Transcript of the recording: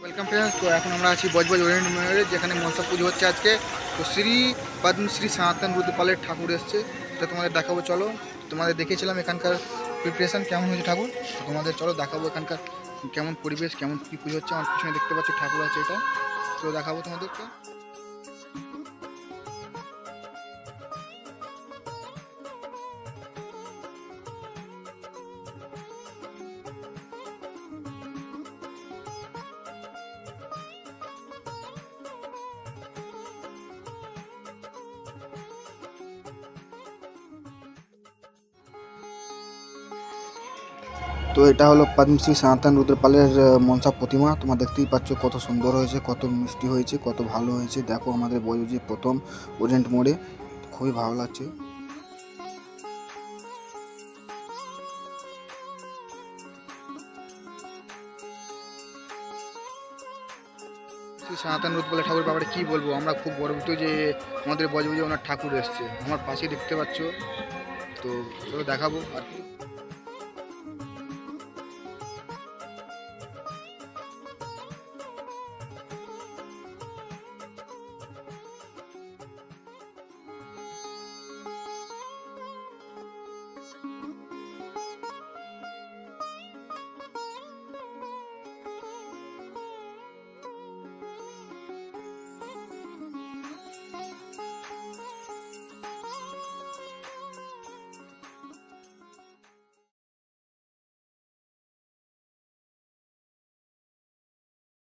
Welcome friends তো এখন আমরা আছি বজবজ ওরিয়েন্ট মেমোরিয়ালে যেখানে মনসা পুজো হচ্ছে আজকে। তো শ্রী পদ্মশ্রী সনাতন রুদ্রপালের ঠাকুর এসছে এটা তোমাদের দেখাবো, চলো। তোমাদের দেখেছিলাম এখানকার প্রিপারেশান কেমন হয়েছে ঠাকুর? তোমাদের চলো দেখাবো এখানকার কেমন পরিবেশ, কেমন কী পুজো হচ্ছে, আমার পিছনে দেখতে পাচ্ছ ঠাকুর আছে এটা। তো দেখাবো তোমাদেরকে। তো এটা হলো পদ্মশ্রী সনাতন রুদ্রপালের মনসা প্রতিমা। তোমরা দেখতেই পাচ্ছ কত সুন্দর হয়েছে, কত মিষ্টি হয়েছে, কত ভালো হয়েছে। দেখো আমাদের বইজি প্রথম ওরিয়েন্ট মোড়ে। খুবই ভালো লাগছে। শ্রী সনাতন রুদ্রপালের ঠাকুর ব্যাপারে কী বলব? আমরা খুব গর্বিত যে আমাদের বজবজে ওনার ঠাকুর এসছে। আমার পাশে দেখতে পাচ্ছ। তো দেখাবো আর